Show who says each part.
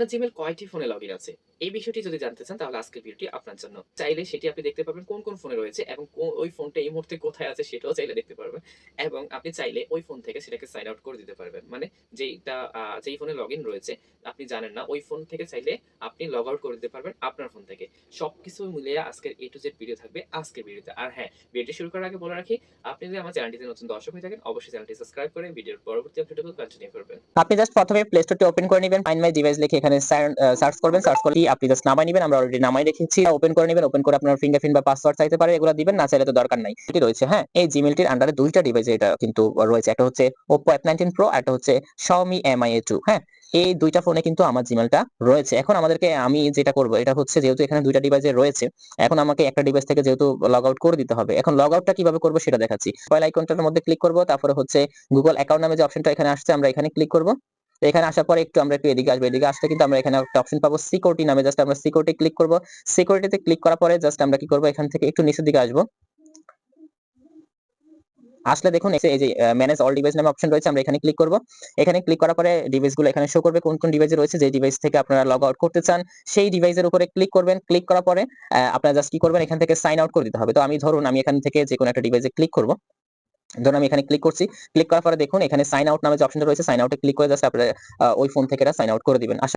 Speaker 1: আপনার জিমেল কয়টি ফোনে লগইন আছে? এই বিষয়টি যদি জানতে চান তাহলে আজকের ভিডিওটি আপনার জন্য। চাইলে সেটি আপনি দেখতে পারবেন কোন, কোন ফোনে রয়েছে এবং ওই ফোনটা এই মুহূর্তে কোথায় আছে সেটাও চাইলে দেখতে পারবেন। এবং আপনি চাইলে ওই ফোন থেকে সেটাকে সাইন আউট করে দিতে পারবেন। মানে যেইটা যেই ফোনে লগইন রয়েছে আপনি জানেন না ওই ফোন থেকে চাইলে আপনি লগ আউট করে দিতে পারবেন আপনার ফোন থেকে। সবকিছু মিলিয়ে আজকের এ টু জেড ভিডিও থাকবে আজকের ভিডিওতে। আর হ্যাঁ, ভিডিওটি শুরু করার আগে বলে রাখি আপনি যদি আমার চ্যানেলটিতে নতুন দর্শক হয়ে থাকেন অবশ্যই চ্যানেলটি সাবস্ক্রাইব করে ভিডিওর পরবর্তী আপডেটগুলো কন্টিনিউ করবেন।
Speaker 2: আপনি জাস্ট প্রথমে প্লে স্টোরটি ওপেন করে নিবেন ফাইন্ড মাই ডিভাইস লিখে এখানে আ সার্চ করবেন সার্চ করলেই আপনি জাস্ট নামায় নিবেন। আমরা অলরেডি নামায় রেখেছি ওপেন করে নিবেন। ওপেন করে আপনার ফিঙ্গারপ্রিন্ট বা পাসওয়ার্ড চাইতে পারে, এগুলো দিবেন, না চাইলে তো দরকার নাই। এটি রয়েছে হ্যাঁ? এই জিমেইলটির আন্ডারে দুইটা ডিভাইসে এটা কিন্তু রয়েছে। একটা হচ্ছে Oppo F19 Pro, আর একটা হচ্ছে Xiaomi Mi A2 হ্যাঁ? এই দুইটা ফোনে কিন্তু আমার জিমেইলটা রয়েছে। এখন আমাদেরকে আমি যেটা করব, এটা হচ্ছে যেহেতু এখানে দুইটা ডিভাইসে রয়েছে, এখন আমাকে একটা ডিভাইস থেকে যেহেতু লগ আউট করে দিতে হবে। এখন লগ আউটটা কীভাবে করব সেটা দেখাচ্ছি। প্রোফাইল আইকনটার মধ্যে ক্লিক করব, তারপরে হচ্ছে গুগল অ্যাকাউন্ট নামে যে অপশনটা এখানে আসছে, আমরা এখানে ক্লিক করব। এখানে আসার পরে একটু আমরা একটু এদিকে আসব, এদিকে আসলে কিন্তু আমরা এখানে একটা অপশন পাবো সিকিউরিটি নামে জাস্ট আমরা সিকিউরিটি ক্লিক করব। সিকিউরিটিতে ক্লিক করার পরে জাস্ট আমরা কি করব, এখান থেকে একটু নিচের দিকে আসব। আসলে দেখুন, এই যে ম্যানেজ অল ডিভাইস নামে অপশন রয়েছে, আমরা এখানে ক্লিক করব। এখানে ক্লিক করার পরে ডিভাইসগুলো এখানে শো করবে, কোন কোন ডিভাইসে রয়েছে যে ডিভাইস থেকে আপনারা লগ আউট করতে চান, সেই ডিভাইসের উপরে ক্লিক করবেন। ক্লিক করার পরে আপনারা জাস্ট কি করবেন, এখান থেকে সাইন আউট করে দিতে হবে। তো আমি ধরুন, আমি এখান থেকে যে কোনো একটা ডিভাইসে ক্লিক করব। ধরুন আমি এখানে ক্লিক করছি ক্লিক করার পরে দেখুন এখানে সাইন আউট নামে যে অপশনটা রয়েছে সাইন আউটে ক্লিক করে জাস্ট আপনারা ওই ফোন থেকে এটা সাইন আউট করে দিবেন।